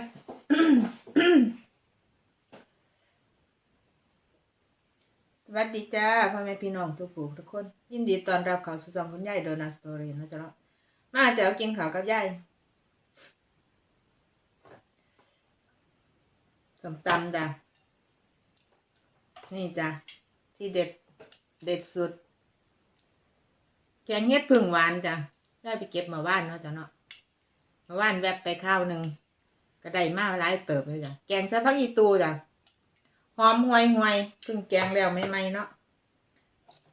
ยสวัสดีจ้าพ่อแม่พี่น้องทุกผู้ทุกคน ยินดีต้อนรับเขาสู่ช่องคุณยายโดนัทสตอรี่นะจ๊ะเนาะมาจะเอากินข้าวกับยายสมตำจ้ะนี่จ้ะที่เด็ดเด็ดสุด แกงเฮ็ดพึ่งหวานจ้ะได้ไปเก็บมาว่านเนาะจ้ะเนาะมาว่านแวบไปข้าวหนึ่ง ก็ได้มาหลายเติบเลยจ้ะแกงใส่ผักอีตูจ้ะหอมห่วยห่วยๆเพิ่งแกงแล้วใหม่เนาะ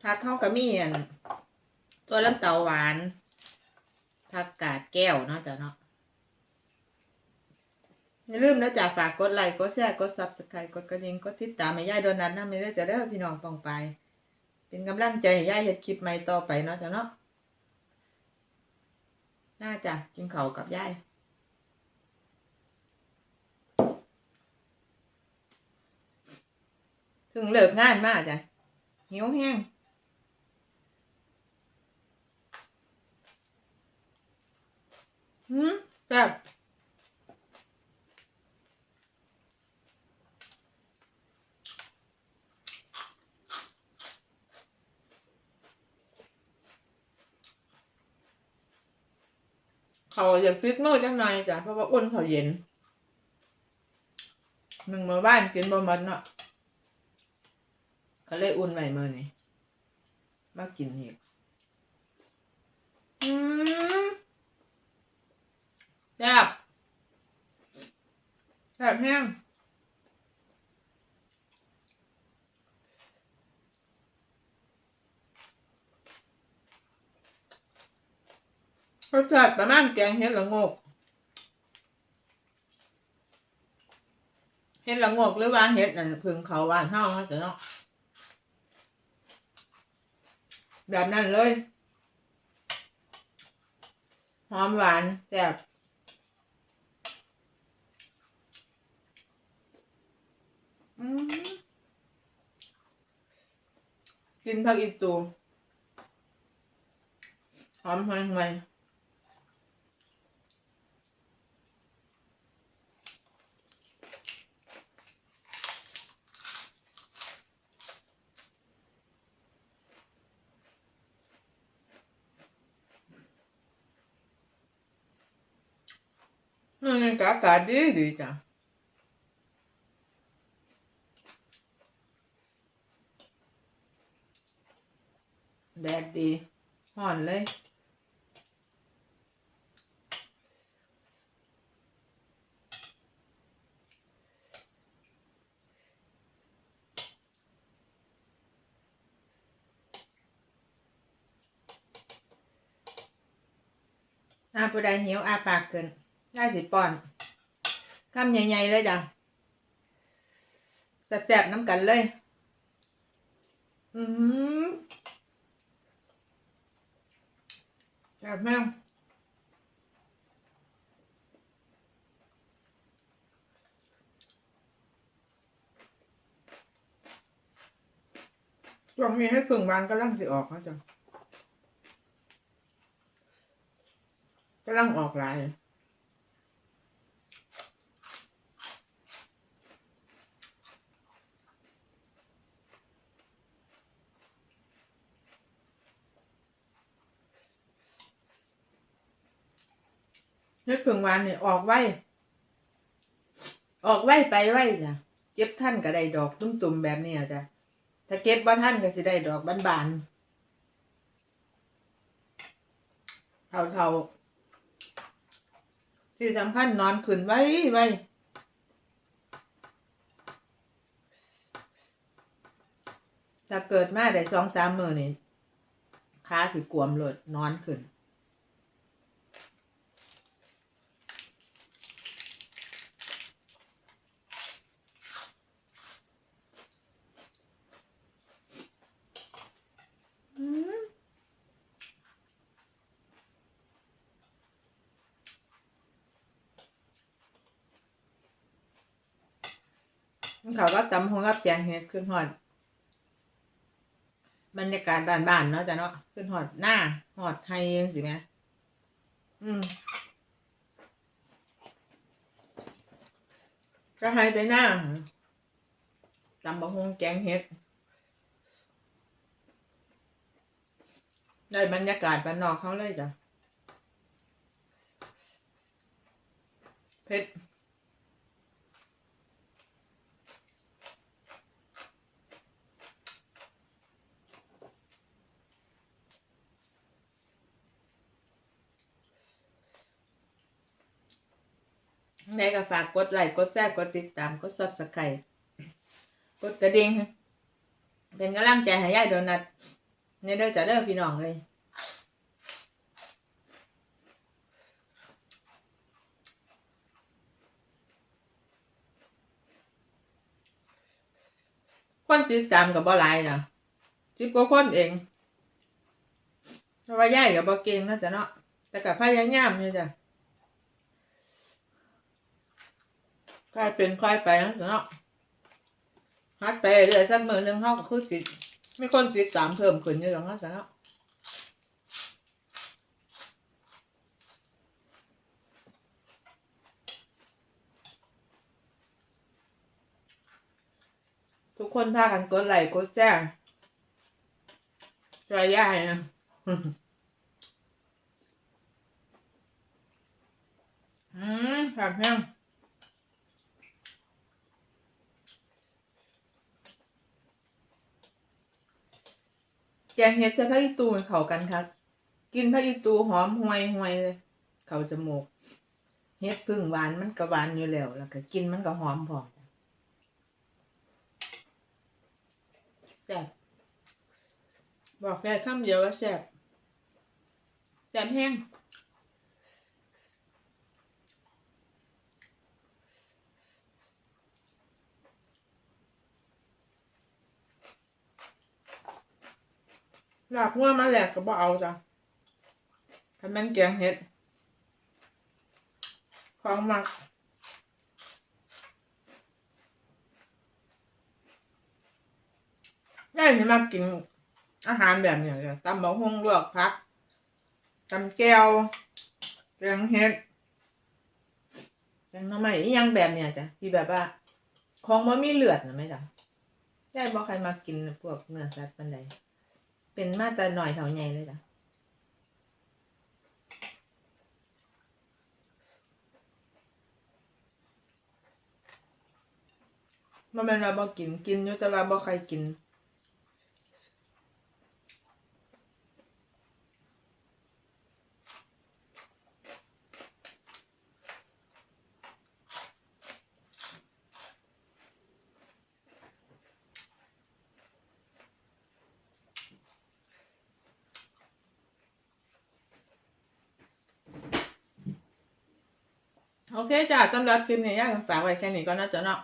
ผักเข้ากับมีอันตัวลำเตาหวานผักกาดแก้วเนาะจ้ะเนาะอย่าลืมนะจ๊ะฝากกดไลค์กดแชร์กดซับสไครต์กดกระดิ่งกดติดตามให้ยายโดนัทนะไม่ได้จะได้พี่น้องปองไป เป็นกำลังใจให้ยายเฮ็ดคลิปใหม่ต่อไปเนาะจ้ะเนาะน่าจะกินเขากับยาย ถึงเลิกงานมากจ้ะหิวแห้งหืมแซ่บเขาอยากฟิตโน่จังหน่อยจ้ะเพราะว่าอ้นเขาเย็น มึงมาบ้านกินบ่หมันเนาะ เขาเลยอุ่นไว้มื่อนี้มากินอีกอืมแซ่บแซ่บแห้งรสชาติประมาณแกงเห็ดละงกเห็ดละงกหรือว่าเห็ดนั่นพึ่งเขาหวานเฮาเขาจะเนาะ แบบนั้นเลย หอมหวานแซ่บอืมกินผักอีตูหอมหอยหอย นี่ก็อากาศดีดีจ้ะแดดดีห่อนเลยอาผู้ใดหิวอาปากเกิน ได้สิป้อนคำใหญ่ๆเลยจ้ะแซ่บๆน้ำกันเลย อือหือแซ่บมากช่วงนี้ให้ฝึ่งบานกำลังสิออกนะจ๊ะกำลังออกหลาย เฮ็ดผึ่งวานเนี่ยออกไว้ ออกไว้ไปไว้จ้ะเก็บท่านก็ได้ดอกตุ่มๆแบบนี้จ้ะถ้าเก็บบ่ท่านก็สิได้ดอกบานๆเท่าๆที่สำคัญนอนขึ้นไว้ไว้ถ้าเกิดมาได้สองสามมือนี่ขาสิกวมเลยนอนขึ้น เขาก็ตำหงกับแจงเห็ดขึ้นหอดบรรยากาศบ้านๆเนาะจ้ะเนาะขึ้นหอดหน้าหอดไทยยังสิแม่อืมก็ให้ไปหน้าตำบะฮงแกงเห็ด ได้บรรยากาศบ้านนอกเขาเลยจ้ะเผ็ดได้ก็ฝากกดไลค์กดแชร์กดติดตามกดซับสไครต์กดกระดิ่งเป็นกำลังใจให้ยายโดนัท ในเด้อจ้ะเด้อพี่น้องเลยคนติดตามกับบ่หลายจ้ะสิบกว่าคนเองเพราะว่าย่ายกับบ่เก่งนาะจ้ะเนาะแต่กับพยายามอยู่จ้ะค่อยเป็นค่อยไปนะจ้ะเนาะฮัดไปเรื่อยสักมือหนึ่งเขาก็คือติด ม่คนติดตามเพิ่มขึ้นอยู่หรอกเนาะจ้ะเนาะทุกคนพากันกดไลค์กดแจ้งใจย่ายนะอืมแบบนี้ งเห็ดใส่ผักอีตูมันเข้ากันครับ กินผักอีตูหอมห่วยห่วยเลยเข้าจมูกเห็ดพึ่งหวานมันก็หวานอยู่แล้วแล้วก็กินมันก็หอมพอแซ่บบอกแค่คำเดียวว่าแซ่บแซ่บแห้ง ลาบหัวมาแหลกก็บ่เอาจ้ะถ้าแม่นแกงเห็ด ของมักได้ไม่มากินอาหารแบบนี้ยจ้ะตำบะฮงลวกผักตำแก้วแกงเห็ดแกงน่อไม้อีหยังแบบเนี้ยจ้ะที่แบบว่า ของมันมีเลือดนะไหมจ๊ะได้บอกใครมากินพวกเนื้อสัตว์ปันใด เป็นมาแต่หน่อยเท่าใหญ่เลยจ้ะมันเป็นเราบอกินกินอยู่แต่ว่าบอกใครกิน โอเคจ้าสำหรับคลิปนี้ย่าฝากไว้แค่นี้ก็น่าจะเนาะ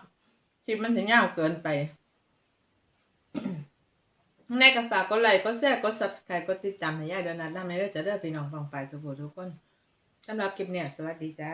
คลิปมันถึงยาวเกินไปในก็ฝากกดไลค์กดแชร์กด subscribe กดติดตามให้ย่าเดินนัดได้ไหมเด้อจะเด้อพี่น้องฟังไปทุกผู้ทุกคนสำหรับคลิปเนี้ยสวัสดีจ้า